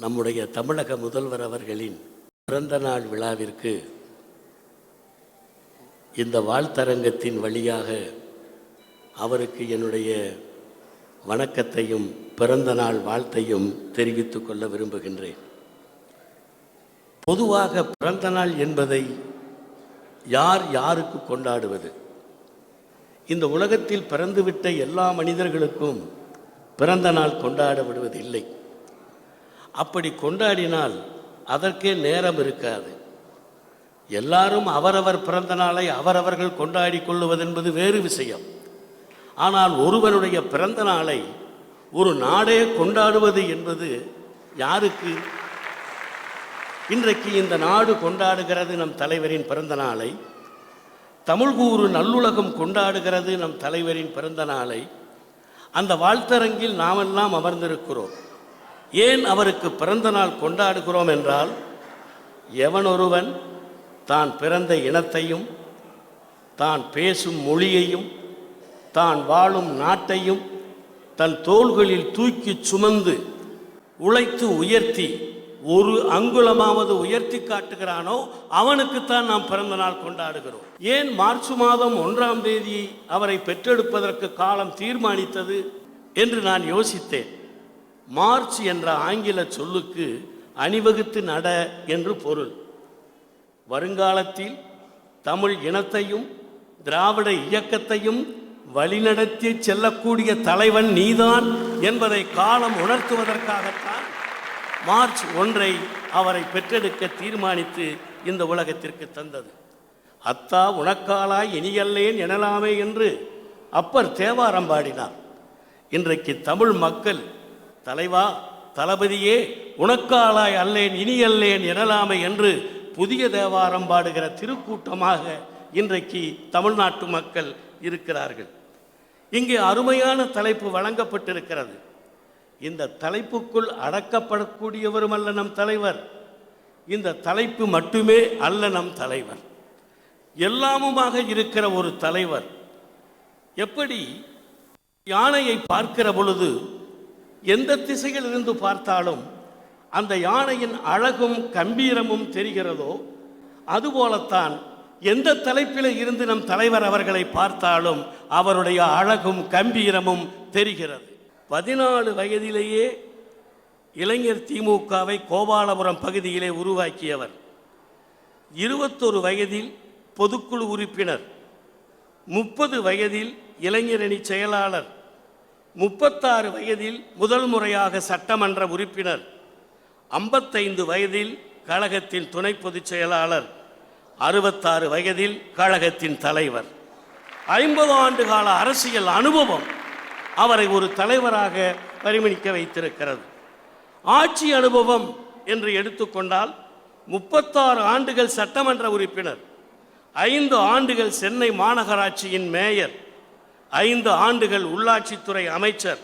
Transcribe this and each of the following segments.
நம்முடைய தமிழக முதல்வர் அவர்களின் பிறந்த நாள் விழாவிற்கு இந்த வாழ்த்தரங்கத்தின் வழியாக அவருக்கு என்னுடைய வணக்கத்தையும் பிறந்த நாள் வாழ்த்தையும் தெரிவித்துக் கொள்ள விரும்புகின்றேன். பொதுவாக பிறந்த நாள் என்பதை யார் யாருக்கு கொண்டாடுவது? இந்த உலகத்தில் பிறந்துவிட்ட எல்லா மனிதர்களுக்கும் பிறந்த நாள் கொண்டாடப்படுவதில்லை அப்படி கொண்டாடினால் அதற்கே நேரம் இருக்காது. எல்லாரும் அவரவர் பிறந்த நாளை அவரவர்கள் கொண்டாடி கொள்ளுவதென்பது வேறு விஷயம். ஆனால் ஒருவருடைய பிறந்த நாளை ஒரு நாடே கொண்டாடுவது என்பது யாருக்கு? இன்றைக்கு இந்த நாடு கொண்டாடுகிறது நம் தலைவரின் பிறந்த நாளை தமிழ்கூறு நல்லுலகம் கொண்டாடுகிறது நம் தலைவரின் பிறந்த நாளை அந்த வாழ்த்தரங்கில் நாமெல்லாம் அமர்ந்திருக்கிறோம். ஏன் அவருக்கு பிறந்த நாள் கொண்டாடுகிறோம் என்றால் எவன் ஒருவன் தான் பிறந்த இனத்தையும் தான் பேசும் மொழியையும் தான் வாழும் நாட்டையும் தன் தோள்களில் தூக்கி சுமந்து உழைத்து உயர்த்தி ஒரு அங்குலமாவது உயர்த்தி காட்டுகிறானோ அவனுக்குத்தான் நாம் பிறந்த நாள் கொண்டாடுகிறோம். ஏன் மார்ச் மாதம் ஒன்றாம் தேதி அவரை பெற்றெடுப்பதற்கு காலம் தீர்மானித்தது என்று நான் யோசித்தேன். மார்ச் என்ற ஆங்கில சொல்லுக்கு அணிவகுத்து நட என்று பொருள். வருங்காலத்தில் தமிழ் இனத்தையும் திராவிட இயக்கத்தையும் வழிநடத்தி செல்லக்கூடிய தலைவன் நீதான் என்பதை காலம் உணர்த்துவதற்காகத்தான் மார்ச் ஒன்றை அவரை பெற்றெடுக்க தீர்மானித்து இந்த உலகத்திற்கு தந்தது. அத்தா உனக்காலாய் இனியல்லேன் எனலாமே என்று அப்பர் தேவாரம் பாடினார். இன்றைக்கு தமிழ் மக்கள் தலைவா தளபதியே உனக்காலாய் அல்லேன் இனி அல்லேன் எனலாமை என்று புதிய தேவாரம் பாடுகிற திருக்கூட்டமாக இன்றைக்கு தமிழ்நாட்டு மக்கள் இருக்கிறார்கள். இங்கே அருமையான தலைப்பு வழங்கப்பட்டிருக்கிறது. இந்த தலைப்புக்குள் அடக்கப்படக்கூடியவரும் அல்ல நம் தலைவர். இந்த தலைப்பு மட்டுமே அல்ல நம் தலைவர். எல்லாமுமாக இருக்கிற ஒரு தலைவர். எப்படி யானையை பார்க்கிற பொழுது எந்த திசையில் இருந்து பார்த்தாலும் அந்த யானையின் அழகும் கம்பீரமும் தெரிகிறதோ அதுபோலத்தான் எந்த தலைப்பில் இருந்து நம் தலைவர் அவர்களை பார்த்தாலும் அவருடைய அழகும் கம்பீரமும் தெரிகிறது. பதினாலு வயதிலேயே இளைஞர் திமுகவை கோபாலபுரம் பகுதியிலே உருவாக்கியவர். இருபத்தொரு வயதில் பொதுக்குழு உறுப்பினர். முப்பது வயதில் இளைஞரணி செயலாளர். முப்பத்தாறு வயதில் முதல் முறையாக சட்டமன்ற உறுப்பினர் ஐம்பத்தைந்து வயதில் கழகத்தின் துணை பொதுச் செயலாளர் அறுபத்தாறு வயதில் கழகத்தின் தலைவர். ஐம்பது ஆண்டு கால அரசியல் அனுபவம் அவரை ஒரு தலைவராக பரிமணிக்க வைத்திருக்கிறது. ஆட்சி அனுபவம் என்று எடுத்துக்கொண்டால் முப்பத்தாறு ஆண்டுகள் சட்டமன்ற உறுப்பினர் ஐந்து ஆண்டுகள் சென்னை மாநகராட்சியின் மேயர் ஐந்து ஆண்டுகள் உள்ளாட்சித்துறை அமைச்சர்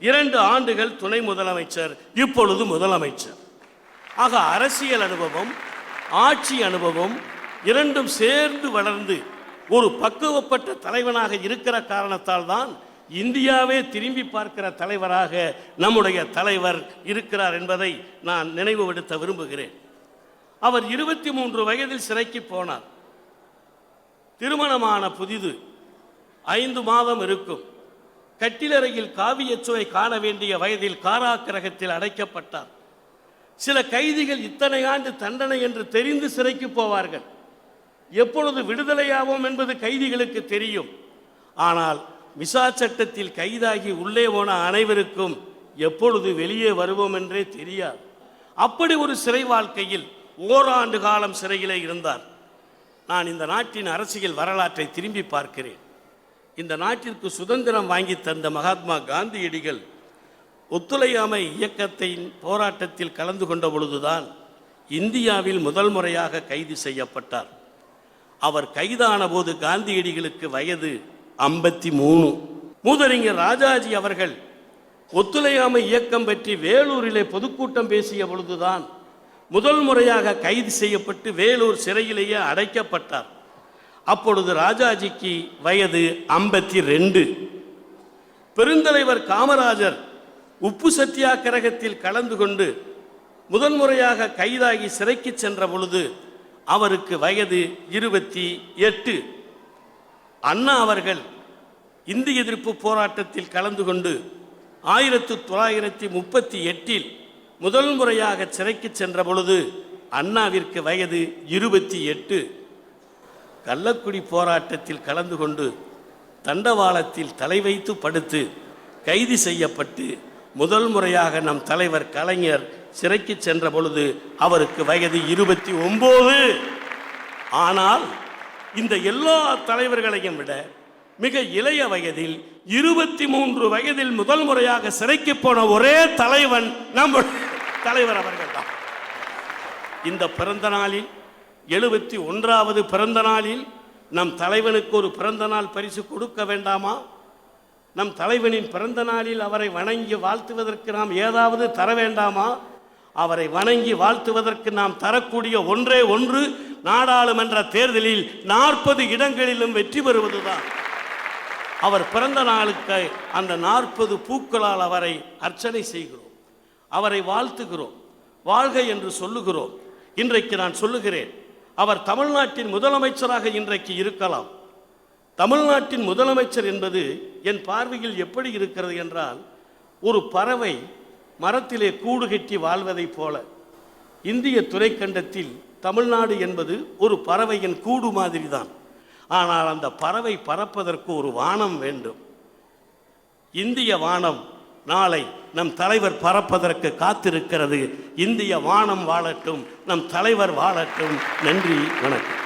இரண்டு ஆண்டுகள் துணை முதலமைச்சர் இப்பொழுது முதலமைச்சர். ஆக அரசியல் அனுபவம் ஆட்சி அனுபவம் இரண்டும் சேர்ந்து வளர்ந்து ஒரு பக்குவப்பட்ட தலைவனாக இருக்கிற காரணத்தால் தான் இந்தியாவே திரும்பி பார்க்கிற தலைவராக நம்முடைய தலைவர் இருக்கிறார் என்பதை நான் நினைவுபடுத்த விரும்புகிறேன். அவர் இருபத்தி மூன்று வயதில் சிறைக்கு போனார். திருமணமான புதிது ஐந்து மாதம் இருக்கும். கட்டிலறையில் காவியச்சுவை காண வேண்டிய வயதில் காராக்கிரகத்தில் அடைக்கப்பட்டார். சில கைதிகள் இத்தனை ஆண்டு தண்டனை என்று தெரிந்து சிறைக்கு போவார்கள். எப்பொழுது விடுதலையாவோம் என்பது கைதிகளுக்கு தெரியும். ஆனால் விசா சட்டத்தில் கைதாகி உள்ளே போன அனைவருக்கும் எப்பொழுது வெளியே வருவோம் என்றே தெரியாது. அப்படி ஒரு சிறை வாழ்க்கையில் ஓராண்டு காலம் சிறையிலே இருந்தார். நான் இந்த நாட்டின் அரசியல் வரலாற்றை திரும்பி பார்க்கிறேன். இந்த நாட்டிற்கு சுதந்திரம் வாங்கி தந்த மகாத்மா காந்தியடிகள் ஒத்துழையாமை இயக்கத்தின் போராட்டத்தில் கலந்து கொண்ட பொழுதுதான் இந்தியாவில் முதல் முறையாக கைது செய்யப்பட்டார். அவர் கைதான போது காந்தியடிகளுக்கு வயது ஐம்பத்தி மூணு. மூதறிஞர் ராஜாஜி அவர்கள் ஒத்துழையாமை இயக்கம் பற்றி வேலூரிலே பொதுக்கூட்டம் பேசிய பொழுதுதான் முதல் முறையாக கைது செய்யப்பட்டு வேலூர் சிறையிலேயே அடைக்கப்பட்டார். அப்பொழுது ராஜாஜிக்கு வயது ஐம்பத்தி ரெண்டு. பெருந்தலைவர் காமராஜர் உப்பு சத்தியாகிரகத்தில் கலந்து கொண்டு முதன்முறையாக கைதாகி சிறைக்கு சென்ற பொழுது அவருக்கு வயது இருபத்தி எட்டு. அண்ணா அவர்கள் இந்தி எதிர்ப்பு போராட்டத்தில் கலந்து கொண்டு ஆயிரத்து தொள்ளாயிரத்தி முப்பத்தி எட்டில் முதல் முறையாக சிறைக்கு சென்ற பொழுது அண்ணாவிற்கு வயது இருபத்தி எட்டு. கள்ளக்குடி போராட்டத்தில் கலந்து கொண்டு தண்டவாளத்தில் தலை வைத்து படுத்து கைது செய்யப்பட்டு முதல் முறையாக நம் தலைவர் கலைஞர் சிறைக்கு சென்ற பொழுது அவருக்கு வயது இருபத்தி ஒன்பது ஆனால் இந்த எல்லா தலைவர்களையும் விட மிக இளைய வயதில் இருபத்தி மூன்று வயதில் முதல் முறையாக சிறைக்கு போன ஒரே தலைவன் நம்ம தலைவர் அவர்கள்தான் இந்த பிறந்த நாளில் எழுபத்தி ஒன்றாவது பிறந்த நாளில் நம் தலைவனுக்கு ஒரு பிறந்த நாள் பரிசு கொடுக்க வேண்டாமா? நம் தலைவனின் பிறந்த நாளில் அவரை வணங்கி வாழ்த்துவதற்கு நாம் ஏதாவது தர வேண்டாமா? அவரை வணங்கி வாழ்த்துவதற்கு நாம் தரக்கூடிய ஒன்றே ஒன்று நாடாளுமன்ற தேர்தலில் நாற்பது இடங்களிலும் வெற்றி பெறுவதுதான். அவர் பிறந்த நாளுக்கு அந்த நாற்பது பூக்களால் அவரை அர்ச்சனை செய்கிறோம். அவரை வாழ்த்துகிறோம். வாழ்க என்று சொல்லுகிறோம். இன்றைக்கு நான் சொல்லுகிறேன் அவர் தமிழ்நாட்டின் முதலமைச்சராக இன்றைக்கு இருக்கலாம். தமிழ்நாட்டின் முதலமைச்சர் என்பது என் பார்வையில் எப்படி இருக்கிறது என்றால் ஒரு பறவை மரத்திலே கூடு கட்டி வாழ்வதைப் போல. இந்திய துறைக்கண்டத்தில் தமிழ்நாடு என்பது ஒரு பறவையின் கூடு மாதிரி தான் ஆனால் அந்த பறவை பறப்பதற்கு ஒரு வானம் வேண்டும். இந்திய வானம் நாளை நம் தலைவர் பறப்பதற்கு காத்திருக்கிறது. இந்திய வானம் வாழட்டும் நம் தலைவர் வாழட்டும். நன்றி வணக்கம்.